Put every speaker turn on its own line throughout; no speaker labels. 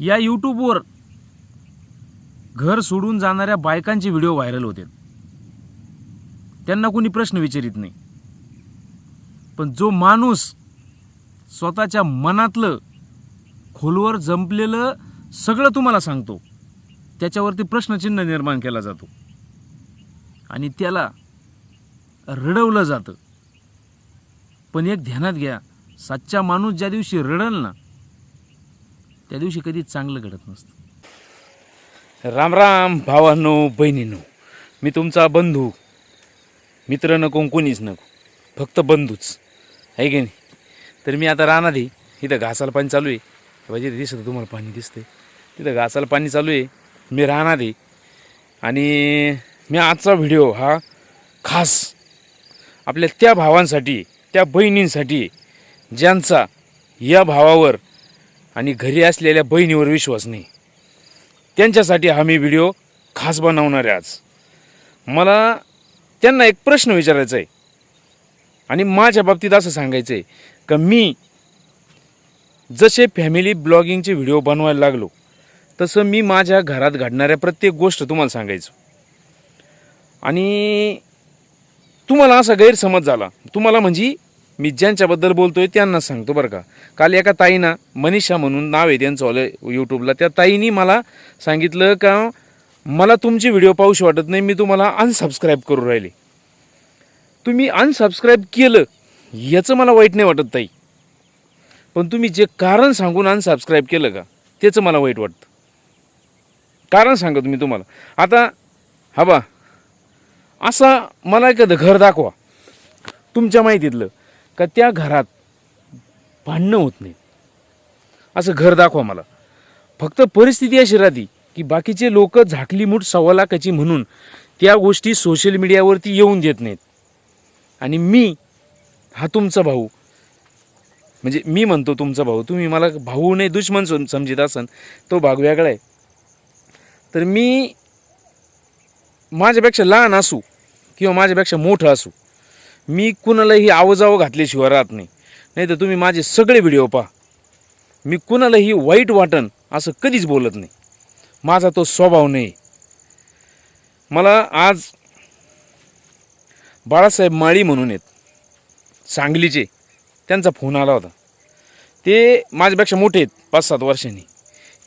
या यूट्यूबवर घर सोडून जाणाऱ्या बायकांचे व्हिडिओ व्हायरल होते. त्यांना कोणी प्रश्न विचारित नाही. पण जो माणूस स्वतःच्या मनातलं खोलवर जंपलेलं सगळं तुम्हाला सांगतो त्याच्यावरती प्रश्नचिन्ह निर्माण केला जातो. आणि त्याला रडवलं जातं. पण एक ध्यानात घ्या सच्चा माणूस ज्या दिवशी रडल ना त्या दिवशी कधी चांगलं घडत नसतं. राम राम भावांनो बहिणींनो. मी तुमचा बंधू. मित्र नको कोणीच नको. फक्त बंधूच. आहे की नाही? तर मी आता राहणार आहे. इथं घासाला पाणी चालू आहे. पाहिजे दिसतं तुम्हाला पाणी दिसतंय. तिथं घासाला पाणी चालू आहे. मी राहणार आहे. आणि मी आजचा व्हिडिओ हा खास आपल्या त्या भावांसाठी त्या बहिणींसाठी ज्यांचा या भावावर आणि घरी असलेल्या बहिणीवर विश्वास नाही. त्यांच्यासाठी हा मी व्हिडिओ खास बनवणार आहे आज. मला त्यांना एक प्रश्न विचारायचा आहे. आणि माझ्या बाबतीत असं सांगायचं आहे का मी जसे फॅमिली ब्लॉगिंगचे व्हिडिओ बनवायला लागलो तसं मी माझ्या घरात घडणाऱ्या प्रत्येक गोष्ट तुम्हाला सांगायचो. आणि तुम्हाला असा गैरसमज झाला. तुम्हाला म्हणजे मी ज्यांच्याबद्दल बोलतोय त्यांना सांगतो बरं का. काल एका ताईना मनीषा म्हणून नाव आहे त्यांचं आलं यूट्यूबला त्या ताईनी मला सांगितलं का मला तुमचे व्हिडिओ पाहूशी वाटत नाही मी तुम्हाला अनसबस्क्राईब करू राहिले. तुम्ही अनसबस्क्राईब केलं याचं मला वाईट नाही वाटत ताई. पण तुम्ही जे कारण सांगून अनसबस्क्राईब केलं का त्याचं मला वाईट वाटतं. कारण सांगत मी तुम्हाला. आता हा बा असा मला एखादं घर दाखवा. तुमच्या माहितीतलं. का त्या घरात भांडणं होत नाही असं घर दाखवा मला. फक्त परिस्थिती अशी राहते की बाकीचे लोक झाकली मूठ सव्वा लाखाची म्हणून त्या गोष्टी सोशल मीडियावरती येऊन देत नाहीत. आणि मी हा तुमचा भाऊ म्हणजे मी म्हणतो तुमचा भाऊ तुम्ही मला भाऊ नाही दुश्मन समजित असन तो भाग वेगळा आहे. तर मी माझ्यापेक्षा लहान असू किंवा माझ्यापेक्षा मोठं असू मी कुणालाही आवाजावं घातल्याशिवाय राहत नाही. नाही तर तुम्ही माझे सगळे व्हिडिओ पहा. मी कुणालाही वाईट वाटन असं कधीच बोलत नाही. माझा तो स्वभाव नाही. मला आज बाळासाहेब माळी म्हणून आहेत. सांगलीचे. त्यांचा फोन आला होता. ते माझ्यापेक्षा मोठे आहेत पाच सात वर्षांनी.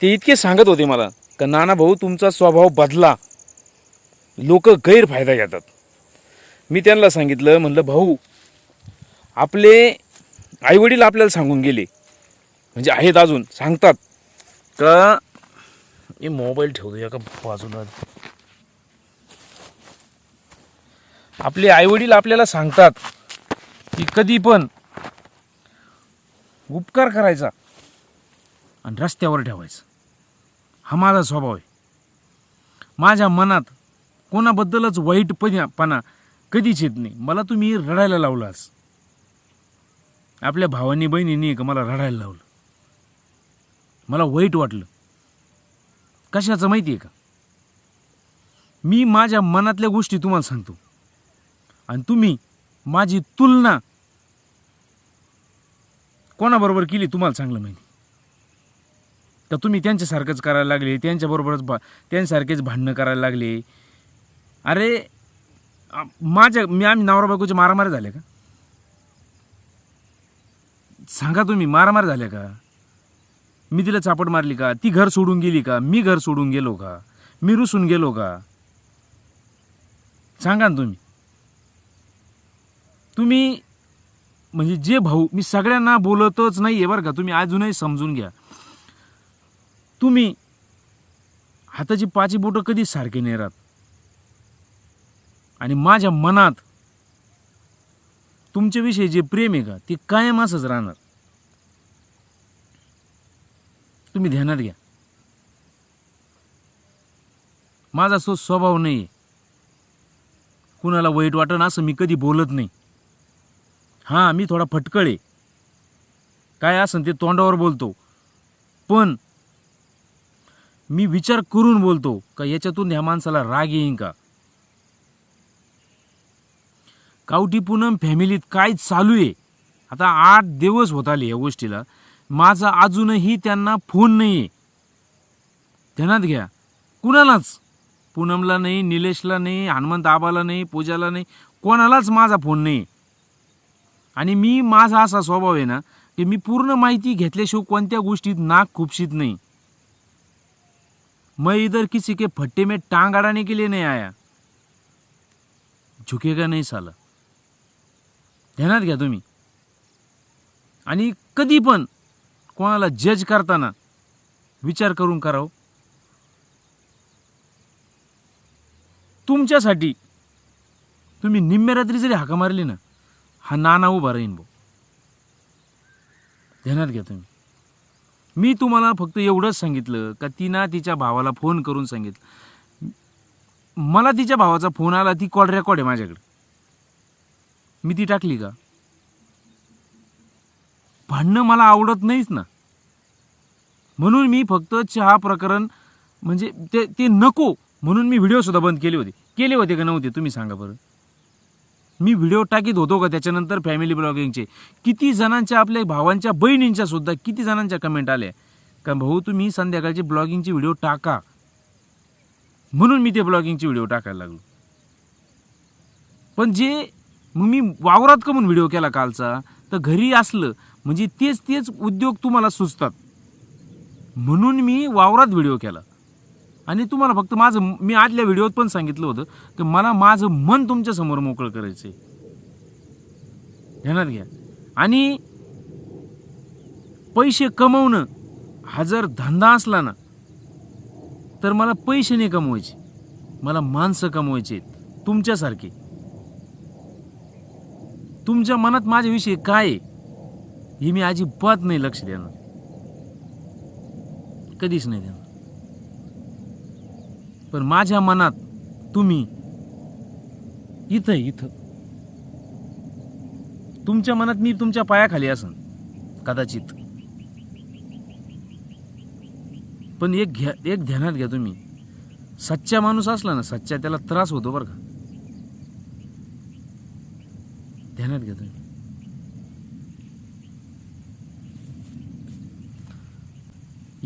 ते इतके सांगत होते मला का नाना भाऊ तुमचा स्वभाव बदला. लोक गैरफायदा घेतात. मी त्यांना सांगितलं म्हणलं भाऊ आपले आईवडील आपल्याला सांगून गेले. म्हणजे आहेत अजून सांगतात. का मी मोबाईल ठेवतो या का बाजूला. आपले आईवडील आपल्याला सांगतात की कधी पण उपकार करायचा आणि रस्त्यावर ठेवायचा. हा माझा स्वभाव आहे. माझ्या मनात कोणाबद्दलच वाईटपणा कधीच येत नाही. मला तुम्ही रडायला लावलं आज आपल्या भावांनी बहिणींनी का मला रडायला लावलं. मला वाईट वाटलं. कशाचं माहिती आहे का? मी माझ्या मनातल्या गोष्टी तुम्हाला सांगतो. आणि तुम्ही माझी तुलना कोणाबरोबर केली तुम्हाला चांगलं माहिती? तर तुम्ही त्यांच्यासारखंच करायला लागले? त्यांच्याबरोबरच बा त्यांच्यासारखेच भांडणं करायला लागले? अरे माझ्या मी आम्ही नवरा बायकोचे मारामारी झाले का? सांगा तुम्ही मारामारी झाल्या का? मी तिला चापट मारली का? ती घर सोडून गेली का? मी घर सोडून गेलो का? मी रुसून गेलो का? सांगा ना तुम्ही. तुम्ही म्हणजे जे भाऊ मी सगळ्यांना बोलतच नाही आहे बरं का. तुम्ही अजूनही समजून घ्या. तुम्ही हाताची पाची बोटं कधीच सारखी नाही राहत? आणि माझ्या मनात तुमच्याविषयी जे प्रेम आहे का ते कायम असंच राहणार. तुम्ही ध्यानात घ्या. माझा सो स्वभाव नाही आहे कुणाला वाईट वाटण असं मी कधी बोलत नाही. हां मी थोडा फटकळ आहे. काय असं ते तोंडावर बोलतो. पण मी विचार करून बोलतो का याच्यातून ह्या माणसाला राग येईन का? कावटी पूनम फॅमिलीत काय चालू आहे. आता आठ दिवस होत आले या गोष्टीला. माझा अजूनही त्यांना फोन नाही आहे ध्यानात घ्या. कुणालाच? पूनमला नाही निलेशला नाही हनुमंत आबाला नाही पूजाला नाही कोणालाच माझा फोन नाही आणि मी माझा असा स्वभाव आहे ना की मी पूर्ण माहिती घेतल्याशिवाय कोणत्या गोष्टीत नाक खुपशीत नाही. मैं इधर किसी के फट्टे में टांग अड़ाने के लिए नहीं आया. झुकेगा नाही साला. ध्यानात घ्या तुम्ही. आणि कधी पण कोणाला जज करताना विचार करून करावं. तुमच्यासाठी तुम्ही निम्म्या रात्री जरी हाका मारली ना हा नाना उभा राहीन भाऊ. ध्यानात घ्या तुम्ही. मी तुम्हाला फक्त एवढंच सांगितलं का तिनं तिच्या भावाला फोन करून सांगितलं. मला तिच्या भावाचा फोन आला ती कॉल रेकॉर्ड आहे माझ्याकडे. मी ती टाकली का? भांडणं मला आवडत नाहीच ना. म्हणून मी फक्त चहा प्रकरण म्हणजे ते ते नको म्हणून मी व्हिडिओ सुद्धा बंद केले होते. केले होते का नव्हते? तुम्ही सांगा बरं. मी व्हिडिओ टाकीत होतो का त्याच्यानंतर फॅमिली ब्लॉगिंगचे किती जणांच्या आपल्या भावांच्या बहिणींच्या सुद्धा किती जणांच्या कमेंट आल्या? का भाऊ तुम्ही संध्याकाळचे ब्लॉगिंगचे व्हिडिओ टाका. म्हणून मी ते ब्लॉगिंगचे व्हिडिओ टाकायला लागलो. पण जे मग मी वावरात का म्हणून व्हिडिओ केला कालचा? तर घरी असलं म्हणजे तेच तेच उद्योग तुम्हाला सुचतात. म्हणून मी वावरात व्हिडिओ केला. आणि तुम्हाला फक्त माझं मी आदल्या व्हिडिओत पण सांगितलं होतं की मला माझं मन तुमच्यासमोर मोकळं करायचं आहे ध्यानात घ्या. आणि पैसे कमवणं हा जर धंदा असला ना तर मला पैसे नाही कमवायचे. मला माणसं कमवायचे आहेत तुमच्यासारखे. तुमच्या मनात माझ्याविषयी काय आहे? हे मी अजिबात नाही लक्ष देणार. कधीच नाही देणार. पण माझ्या मनात तुम्ही इथं इथं. तुमच्या मनात मी तुमच्या पायाखाली असन कदाचित. पण एक घ्या एक ध्यानात घ्या तुम्ही. सच्चा माणूस असला ना सच्चा त्याला त्रास होतो बरं का. ध्यानात घ्या तुम्ही.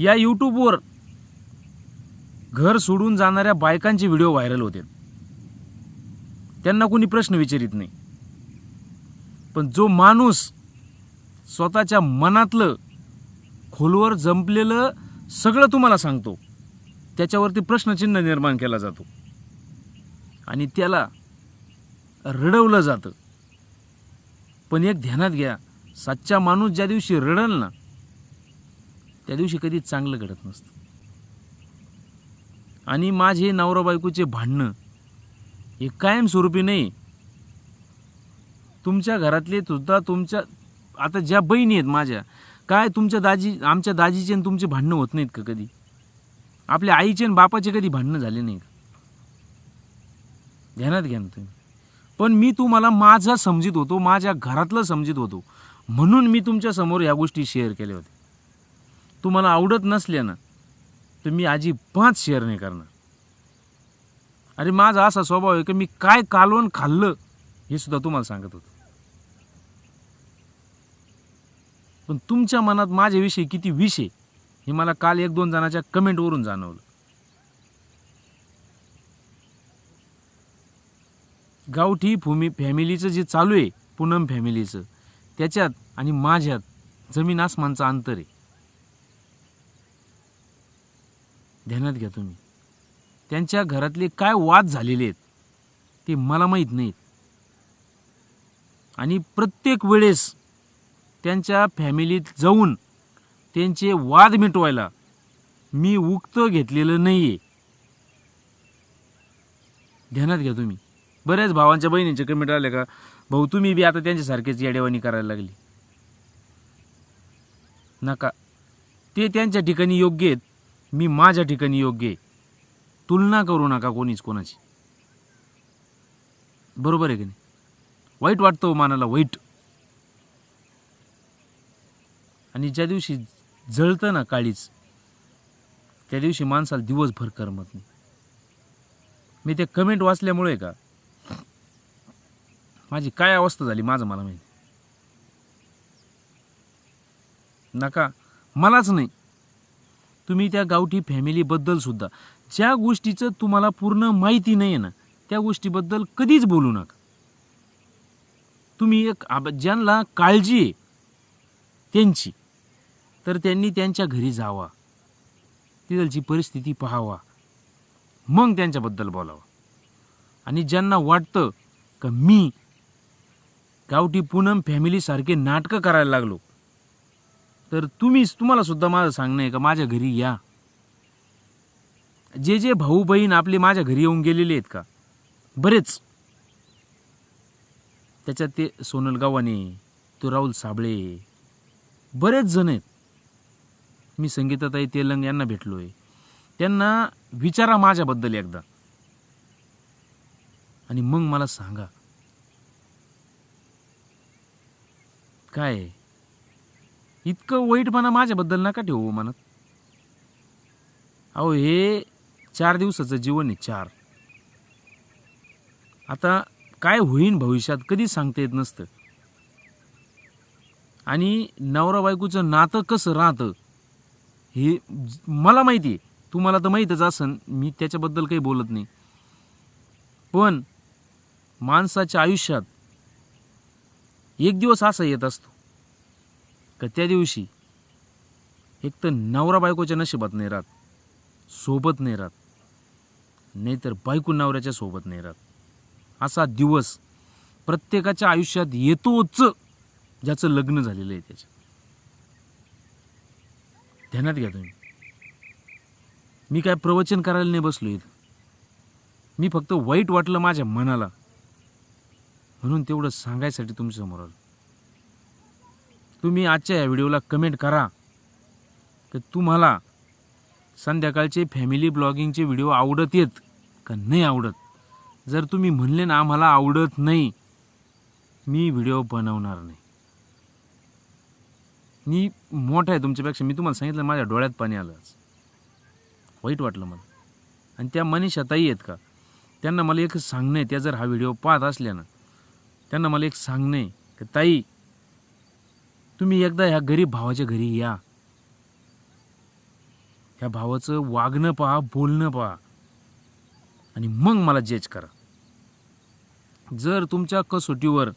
या यूट्यूबवर घर सोडून जाणाऱ्या बायकांचे व्हिडिओ व्हायरल होते. त्यांना कोणी प्रश्न विचारित नाही. पण जो माणूस स्वतःच्या मनातलं खोलवर जंपलेलं सगळं तुम्हाला सांगतो त्याच्यावरती प्रश्नचिन्ह निर्माण केला जातो. आणि त्याला रडवलं जातं. पण एक ध्यानात घ्या सच्चा माणूस ज्या दिवशी रडल ना त्या दिवशी कधी चांगलं घडत नसतं. आणि माझे नवरा बायकोचे भांडणं हे कायमस्वरूपी नाही. तुमच्या घरातले सुद्धा तुमच्या आता ज्या बहिणी आहेत माझ्या काय तुमच्या दाजी आमच्या दाजीचे आणि तुमचे भांडणं होत नाहीत का कधी? आपल्या आईचे आणि बापाचे कधी भांडणं झाले नाही का? ध्यानात घ्या ना तुम्ही. पण मी तुम्हाला माझा समजित होतो माझ्या घरातलं समजित होतो. म्हणून मी तुमच्यासमोर ह्या गोष्टी शेअर केल्या होत्या. तुम्हाला आवडत नसल्या ना तर मी अजिबात शेअर नाही करणार. अरे माझा असा स्वभाव आहे की मी काय कालवण खाल्लं हे सुद्धा तुम्हाला सांगत होतो. पण तुमच्या मनात माझ्याविषयी किती विषय हे मला काल एक दोन जणांच्या कमेंटवरून जाणवलं. गावठी भूमी फॅमिलीचं जे चालू आहे पूनम फॅमिलीचं त्याच्यात आणि माझ्यात जमीन आसमानचं अंतर आहे. ध्यानात घ्या तुम्ही. त्यांच्या घरातले काय वाद झालेले आहेत ते मला माहीत नाहीत. आणि प्रत्येक वेळेस त्यांच्या फॅमिलीत जाऊन त्यांचे वाद मिटवायला मी उक्त घेतलेलं नाही आहे ध्यानात घ्या तुम्ही. बऱ्याच भावांच्या बहिणींचे कमेंट आले का भाऊ तुम्ही बी आता त्यांच्यासारखेच येडेवाणी करायला लागली. नका. ते त्यांच्या ठिकाणी योग्य आहेत. मी माझ्या ठिकाणी योग्य आहे. तुलना करू नका कोणीच कोणाची. बरोबर आहे की नाही? वाईट वाटतं हो मानाला वाईट. आणि ज्या दिवशी जळतं ना काळीच त्या दिवशी माणसाला दिवसभर करमत नाही. मी ते कमेंट वाचल्यामुळे का माझी काय अवस्था झाली माझं मला माहिती? नका. मलाच नाही. तुम्ही त्या गावठी फॅमिलीबद्दल सुद्धा. ज्या गोष्टीचं तुम्हाला पूर्ण माहिती नाही आहे ना त्या गोष्टीबद्दल कधीच बोलू नका. तुम्ही एक आब- ज्यांना काळजी आहे त्यांची तर त्यांनी त्यांच्या घरी जावा. तिथलची परिस्थिती पाहावा. मग त्यांच्याबद्दल बोलावं. आणि ज्यांना वाटतं का मी गावठी पूनम फॅमिलीसारखे नाटकं करायला लागलो. तर तुम्हीच तुम्हाला सुद्धा माझं सांगणं आहे का? माझ्या घरी या. जे जे भाऊ बहीण आपले माझ्या घरी येऊन गेलेले आहेत का? बरेच. त्याच्यात ते सोनल गावाने तो राहुल साबळे बरेच जण आहेत. मी संगीताताई तेलंग यांना भेटलो आहे त्यांना विचारा माझ्याबद्दल एकदा. आणि मग मला सांगा. काय? आहे? इतकं वाईटपणा माझ्याबद्दल नका ठेवू हो म्हणत. अहो हे चार दिवसाचं जीवन आहे चार. आता काय होईन भविष्यात कधीच सांगता येत नसतं. आणि नवरा बायकोचं नातं कसं राहतं हे ज- मला माहिती आहे. तुम्हाला तर माहीतच असन मी त्याच्याबद्दल काही बोलत नाही. पण माणसाच्या आयुष्यात एक दिवस असा येत असतो का त्या दिवशी एक तर नवरा बायकोच्या नशिबात नाही राहत सोबत नाही राहत नाहीतर बायको नवऱ्याच्या सोबत नाही राहत. असा दिवस प्रत्येकाच्या आयुष्यात येतोच ज्याचं लग्न झालेलं आहे त्याच्या ध्यानात घ्या तुम्ही. मी काय प्रवचन करायला नाही बसलो इथं. मी फक्त वाईट वाटलं माझ्या मनाला. म्हणून तेवढं सांगायसाठी तुमच्यासमोर आलो. तुम्ही आजच्या या व्हिडिओला कमेंट करा. की तुम्हाला संध्याकाळचे फॅमिली ब्लॉगिंगचे व्हिडिओ आवडत येत का नाही आवडत? जर तुम्ही म्हणले ना आम्हाला आवडत नाही मी व्हिडिओ बनवणार नाही. मी मोठा आहे तुमच्यापेक्षा. मी तुम्हाला सांगितलं माझ्या डोळ्यात पाणी आलं आज. वाईट वाटलं मला. आणि त्या मनीषा ताई आहेत का? त्यांना मला एक सांगणं आहे त्या जर हा व्हिडिओ पाहत असल्या ना त्यांना मला एक सांगणं आहे की ताई तुम्ही एकदा ह्या गरीब भावाच्या घरी या. ह्या भावाचं वागणं पहा बोलणं पहा. आणि मग मला जज करा. जर तुमच्या कसोटीवर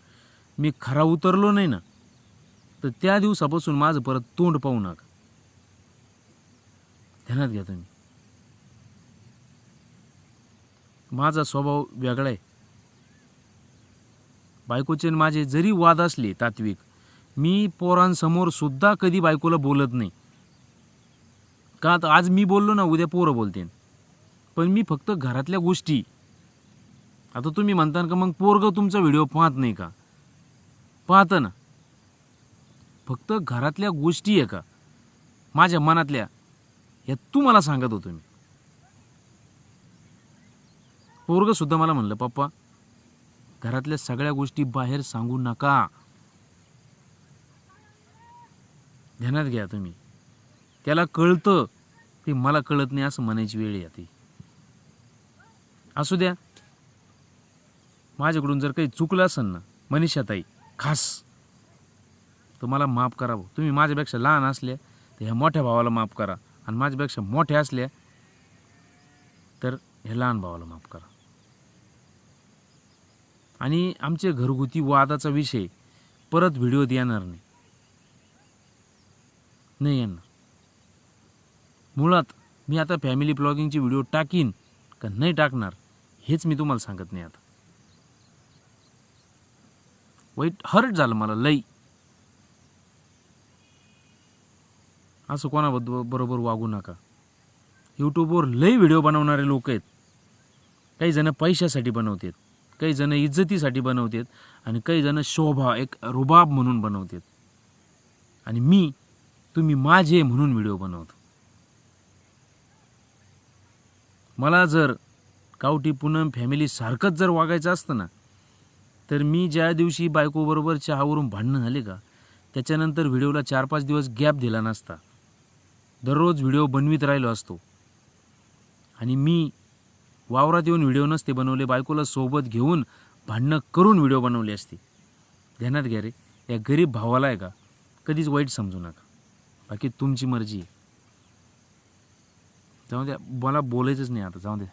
मी खरा उतरलो नाही ना तर त्या दिवसापासून माझं परत तोंड पाहू नका. ध्यानात घ्या तुम्ही. माझा स्वभाव वेगळा आहे. बायकोचे आणि माझे जरी वाद असले तात्विक मी पोरांसमोर सुद्धा कधी बायकोला बोलत नाही. का तर आज मी बोललो ना उद्या पोरं बोलते पण मी फक्त घरातल्या गोष्टी. आता तुम्ही म्हणता का मग पोरग तुमचा व्हिडिओ पाहत नाही का? पाहतं ना. फक्त घरातल्या गोष्टी आहे का? माझ्या मनातल्या या तुम्हाला सांगत होतो मी. पोरग सुद्धा मला म्हणलं पप्पा घरातल्या सगळ्या गोष्टी बाहेर सांगू नका. ध्यानात घ्या तुम्ही. त्याला कळतं ते मला कळत नाही असं म्हणायची वेळ येते. असू द्या. माझ्याकडून जर काही चुकलं असेल ना मनीषाताई खास तर मला माफ करा भाऊ. तुम्ही माझ्यापेक्षा लहान असल्या तर ह्या मोठ्या भावाला माफ करा. आणि माझ्यापेक्षा मोठ्या असल्या तर ह्या लहान भावाला माफ करा. आणि आमचे घरगुती वादाचा विषय. परत व्हिडिओत येणार नाही. नाही येणार. मुळात मी आता फॅमिली ब्लॉगिंगचे व्हिडिओ टाकीन का नाही टाकणार हेच मी तुम्हाला सांगत नाही आता. वाईट हर्ट झालं मला लई. असं कोणाबद्दल बरोबर वागू नका. यूट्यूबवर लई व्हिडिओ बनवणारे लोक आहेत. काही जण पैशासाठी बनवतात. काही जण इज्जतीसाठी बनवतात आणि काही जण शोभा एक रुबाब म्हणून बनवतात. आणि मी तुम्ही माझे म्हणून व्हिडिओ बनवतो. मला जर गावठी पूनम फॅमिली सारखंच जर वागायचं असतं ना तर मी ज्या दिवशी बायकोबरोबर चहावरून भांडणं झाले का त्याच्यानंतर व्हिडिओला चार पाच दिवस गॅप दिला नसता. दररोज व्हिडिओ बनवीत राहिलो असतो. आणि मी वावरात येऊन व्हिडिओ नसते बनवले बायकोला सोबत घेऊन भांडणं करून व्हिडिओ बनवले असते. ध्यानात घ्या रे या गरीब भावाला आहे का? कधीच वाईट समजू नका. बाकी तुमची मर्जी आहे. जाऊ द्या मला बोलायचंच नाही आता जाऊ द्या.